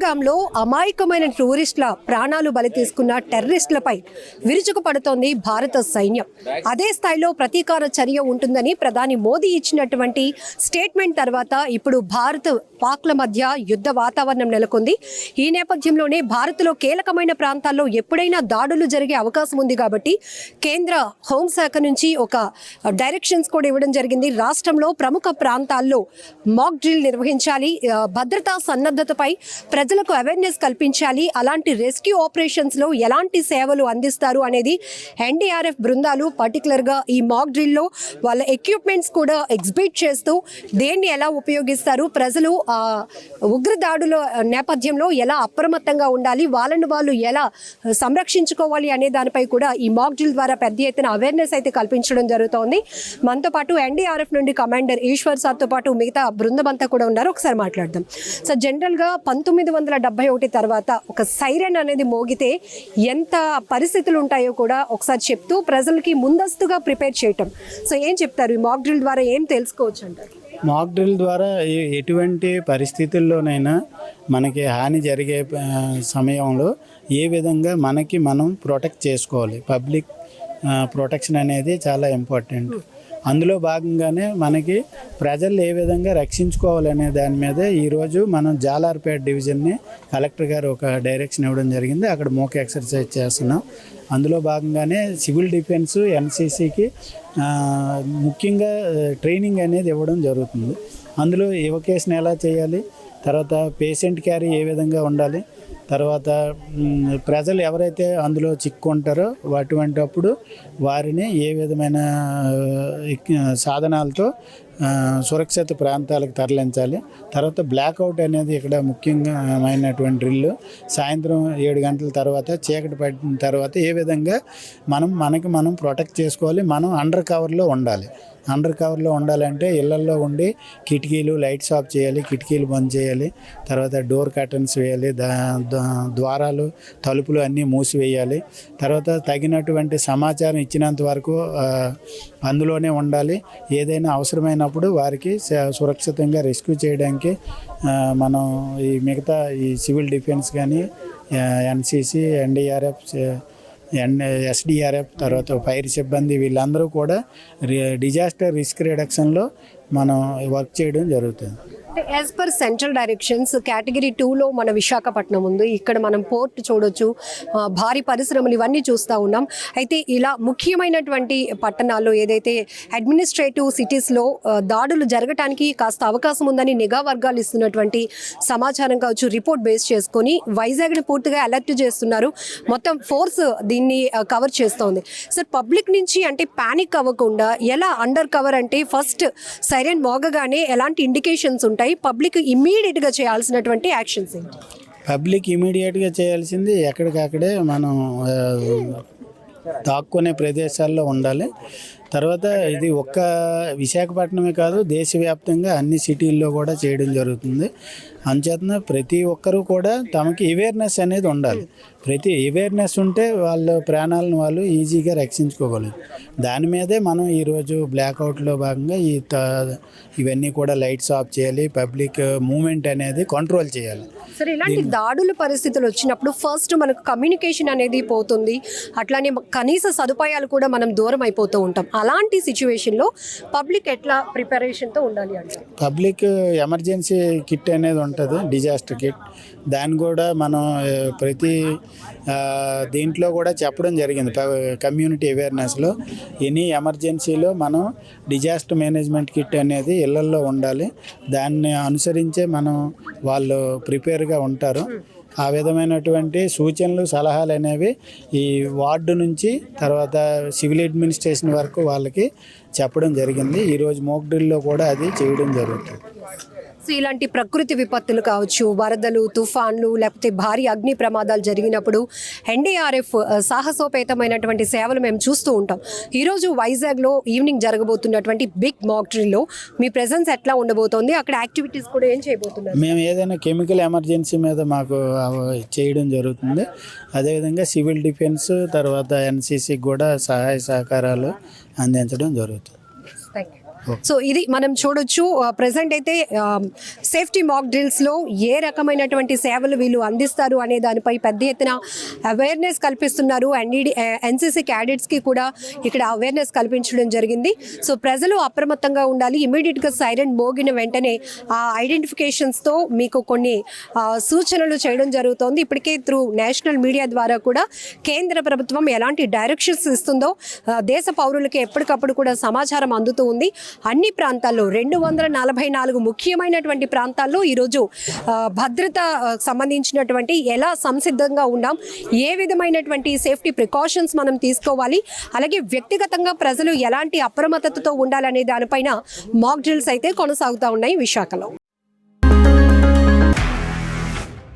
లో అమాయకమైన టూరిస్టుల ప్రాణాలు బలి తీసుకున్న టెర్రరిస్టులపై విరుచుకుపడుతోంది భారత సైన్యం. అదే స్థాయిలో ప్రతీకార చర్య ఉంటుందని ప్రధాని మోదీ ఇచ్చినటువంటి స్టేట్మెంట్ తర్వాత ఇప్పుడు భారత్ పాక్ల మధ్య యుద్ధ వాతావరణం నెలకొంది. ఈ నేపథ్యంలోనే భారత్లో కీలకమైన ప్రాంతాల్లో ఎప్పుడైనా దాడులు జరిగే అవకాశం ఉంది కాబట్టి కేంద్ర హోంశాఖ నుంచి ఒక డైరెక్షన్స్ కూడా ఇవ్వడం జరిగింది. రాష్ట్రంలో ప్రముఖ ప్రాంతాల్లో మాక్ డ్రిల్ నిర్వహించాలి. భద్రతా సన్నద్ధతపై ప్రజలకు అవేర్నెస్ కల్పించాలి. అలాంటి రెస్క్యూ ఆపరేషన్స్లో ఎలాంటి సేవలు అందిస్తారు అనేది ఎన్డీఆర్ఎఫ్ బృందాలు పర్టికులర్గా ఈ మాక్ డ్రిల్లో వాళ్ళ ఎక్విప్మెంట్స్ కూడా ఎగ్జిబిట్ చేస్తూ దేన్ని ఎలా ఉపయోగిస్తారు ప్రజలు ఆ ఉగ్ర దాడుల నేపథ్యంలో ఎలా అప్రమత్తంగా ఉండాలి వాళ్ళను వాళ్ళు ఎలా సంరక్షించుకోవాలి అనే దానిపై కూడా ఈ మాక్ డ్రిల్ ద్వారా పెద్ద ఎత్తున అవేర్నెస్ అయితే కల్పించడం జరుగుతోంది. మనతో పాటు ఎన్డీఆర్ఎఫ్ నుండి కమాండర్ ఈశ్వర్ సార్తో పాటు మిగతా బృందం అంతా కూడా ఉన్నారు. ఒకసారి మాట్లాడదాం. సార్ జనరల్గా పంతొమ్మిది వందల డెబ్బై ఒకటి తర్వాత ఒక సైరన్ అనేది మోగితే ఎంత పరిస్థితులు ఉంటాయో కూడా ఒకసారి చెప్తూ ప్రజలకి ముందస్తుగా ప్రిపేర్ చేయటం. సో ఏం చెప్తారు? ఈ మాక్ డ్రిల్ ద్వారా ఏం తెలుసుకోవచ్చు అంటారు? మాక్ డ్రిల్ ద్వారా ఎటువంటి పరిస్థితుల్లోనైనా మనకి హాని జరిగే సమయంలో ఏ విధంగా మనకి మనం ప్రొటెక్ట్ చేసుకోవాలి. పబ్లిక్ ప్రొటెక్షన్ అనేది చాలా ఇంపార్టెంట్ అందులో భాగంగానే మనకి ప్రజలు ఏ విధంగా రక్షించుకోవాలనే దాని మీద ఈరోజు మనం జాలార్పేట డివిజన్ని కలెక్టర్ గారు ఒక డైరెక్షన్ ఇవ్వడం జరిగింది. అక్కడ మోక ఎక్సర్సైజ్ చేస్తున్నాం. అందులో భాగంగానే సివిల్ డిఫెన్స్ ఎన్సీసీకి ముఖ్యంగా ట్రైనింగ్ అనేది ఇవ్వడం జరుగుతుంది. అందులో ఎవకేషన్ ఎలా చేయాలి? తర్వాత పేషెంట్ క్యారీ ఏ విధంగా ఉండాలి? తర్వాత ప్రజలు ఎవరైతే అందులో చిక్కుంటారో అటువంటి అప్పుడు వారిని ఏ విధమైన సాధనాలతో సురక్షిత ప్రాంతాలకు తరలించాలి. తర్వాత బ్లాక్అవుట్ అనేది ఇక్కడ ముఖ్యమైనటువంటి డ్రిల్ సాయంత్రం ఏడు గంటల తర్వాత చీకటి పడిన తర్వాత ఏ విధంగా మనం మనకి మనం ప్రొటెక్ట్ చేసుకోవాలి. మనం అండర్ కవర్లో ఉండాలి. అండర్ కవర్లో ఉండాలంటే ఇళ్ళల్లో ఉండి కిటికీలు లైట్స్ ఆఫ్ చేయాలి కిటికీలు బంద్ చేయాలి తర్వాత డోర్ కర్టన్స్ వేయాలి దా ద్వారాలు తలుపులు అన్నీ మూసివేయాలి. తర్వాత తగినటువంటి సమాచారం ఇచ్చినంత వరకు అందులోనే ఉండాలి. ఏదైనా అవసరమైనప్పుడు వారికి స- సురక్షితంగా రెస్క్యూ చేయడానికి మనం ఈ మిగతా ఈ సివిల్ డిఫెన్స్ కానీ ఎన్సిసి ఎన్డీఆర్ఎఫ్ ఎన్ ఎస్డిఆర్ఎఫ్ తర్వాత ఫైర్ సిబ్బంది వీళ్ళందరూ కూడా రి- డిజాస్టర్ రిస్క్ రిడక్షన్లో మనం వర్క్ చేయడం జరుగుతుంది. As per central directions category టూలో మన విశాఖపట్నం ఉంది. ఇక్కడ మనం పోర్ట్ చూడొచ్చు. భారీ పరిశ్రమలు ఇవన్నీ చూస్తూ ఉన్నాం. అయితే ఇలా ముఖ్యమైనటువంటి పట్టణాల్లో ఏదైతే అడ్మినిస్ట్రేటివ్ సిటీస్లో దాడులు జరగటానికి కాస్త అవకాశం ఉందని నిఘా వర్గాలు ఇస్తున్నటువంటి సమాచారం కావచ్చు రిపోర్ట్ బేస్ చేసుకొని వైజాగ్ని పూర్తిగా అలర్ట్ చేస్తున్నారు. మొత్తం ఫోర్స్ దీన్ని కవర్ చేస్తోంది. సార్ పబ్లిక్ నుంచి అంటే పానిక్ అవ్వకుండా ఎలా అండర్ కవర్ అంటే ఫస్ట్ సైరన్ మోగగానే ఎలాంటి ఇండికేషన్స్ ఉంటాయి? పబ్లిక్ ఇమ్మీడియట్గా చేయాల్సినటువంటి యాక్షన్స్ ఏంటి? పబ్లిక్ ఇమీడియట్గా చేయాల్సింది ఎక్కడికక్కడే మనం దాక్కునే ప్రదేశాల్లో ఉండాలి. తర్వాత ఇది ఒక్క విశాఖపట్నమే కాదు దేశవ్యాప్తంగా అన్ని సిటీల్లో కూడా చేయడం జరుగుతుంది. అంచేతన ప్రతి ఒక్కరూ కూడా తమకి అవేర్నెస్ అనేది ఉండాలి. ప్రతి అవేర్నెస్ ఉంటే వాళ్ళ ప్రాణాలను వాళ్ళు ఈజీగా రక్షించుకోగలరు. దాని మీదే మనం ఈరోజు బ్లాక్అవుట్లో భాగంగా ఈ ఇవన్నీ కూడా లైట్స్ ఆఫ్ చేయాలి పబ్లిక్ మూమెంట్ అనేది కంట్రోల్ చేయాలి. సరే ఇలాంటి దాడుల పరిస్థితులు వచ్చినప్పుడు ఫస్ట్ మనకు కమ్యూనికేషన్ అనేది పోతుంది. అట్లానే కనీస సదుపాయాలు కూడా మనం దూరం అయిపోతూ ఉంటాం. అలాంటి సిచ్యువేషన్లో పబ్లిక్ ఎట్లా ప్రిపరేషన్తో ఉండాలి అంటే పబ్లిక్ ఎమర్జెన్సీ కిట్ అనేది ఉంటుంది డిజాస్టర్ కిట్. దాన్ని కూడా మనం ప్రతి దీంట్లో కూడా చెప్పడం జరిగింది. కమ్యూనిటీ అవేర్నెస్లో ఎనీ ఎమర్జెన్సీలో మనం డిజాస్టర్ మేనేజ్మెంట్ కిట్ అనేది ఇళ్ళల్లో ఉండాలి. దాన్ని అనుసరించే మనం వాళ్ళు ప్రిపేర్గా ఉంటారు. ఆ విధమైనటువంటి సూచనలు సలహాలు అనేవి ఈ వార్డు నుంచి తర్వాత సివిల్ అడ్మినిస్ట్రేషన్ వరకు వాళ్ళకి చెప్పడం జరిగింది. ఈరోజు మోక్ డ్రిల్లో కూడా అది చేయడం జరుగుతుంది. సో ఇలాంటి ప్రకృతి విపత్తులు కావచ్చు వరదలు తుఫాన్లు లేకపోతే భారీ అగ్ని ప్రమాదాలు జరిగినప్పుడు ఎన్డీఆర్ఎఫ్ సాహసోపేతమైనటువంటి సేవలు మేము చూస్తూ ఉంటాం. ఈరోజు వైజాగ్లో ఈవినింగ్ జరగబోతున్నటువంటి బిగ్ మాక్ డ్రిల్లో మీ ప్రెసెన్స్ ఎట్లా ఉండబోతోంది? అక్కడ యాక్టివిటీస్ కూడా ఏం చేయబోతున్నారు? మేము ఏదైనా కెమికల్ ఎమర్జెన్సీ మీద మాకు చేయడం జరుగుతుంది. అదేవిధంగా సివిల్ డిఫెన్స్ తర్వాత ఎన్సీసీకి కూడా సహాయ సహకారాలు అందించడం జరుగుతుంది. Oh. సో ఇది మనం చూడొచ్చు. ప్రెసెంట్ అయితే సేఫ్టీ మాక్ డ్రిల్స్లో ఏ రకమైనటువంటి సేవలు వీళ్ళు అందిస్తారు అనే దానిపై పెద్ద ఎత్తున అవేర్నెస్ కల్పిస్తున్నారు. ఎన్ఈడి ఎన్సీసీ క్యాడెట్స్కి కూడా ఇక్కడ అవేర్నెస్ కల్పించడం జరిగింది. సో ప్రజలు అప్రమత్తంగా ఉండాలి. ఇమీడియట్గా సైరన్ మోగిన వెంటనే ఆ ఐడెంటిఫికేషన్స్తో మీకు కొన్ని సూచనలు చేయడం జరుగుతోంది. ఇప్పటికే త్రూ నేషనల్ మీడియా ద్వారా కూడా కేంద్ర ప్రభుత్వం ఎలాంటి డైరెక్షన్స్ ఇస్తుందో దేశ పౌరులకి ఎప్పటికప్పుడు కూడా సమాచారం అందుతూ ఉంది. అన్ని ప్రాంతాల్లో రెండు వందల నలభై నాలుగు ముఖ్యమైనటువంటి ప్రాంతాల్లో ఈరోజు భద్రత సంబంధించినటువంటి ఎలా సంసిద్ధంగా ఉన్నాం ఏ విధమైనటువంటి సేఫ్టీ ప్రికాషన్స్ మనం తీసుకోవాలి అలాగే వ్యక్తిగతంగా ప్రజలు ఎలాంటి అప్రమత్తతతో ఉండాలనే దానిపైన మాక్ డ్రిల్స్ అయితే కొనసాగుతూ ఉన్నాయి విశాఖలో.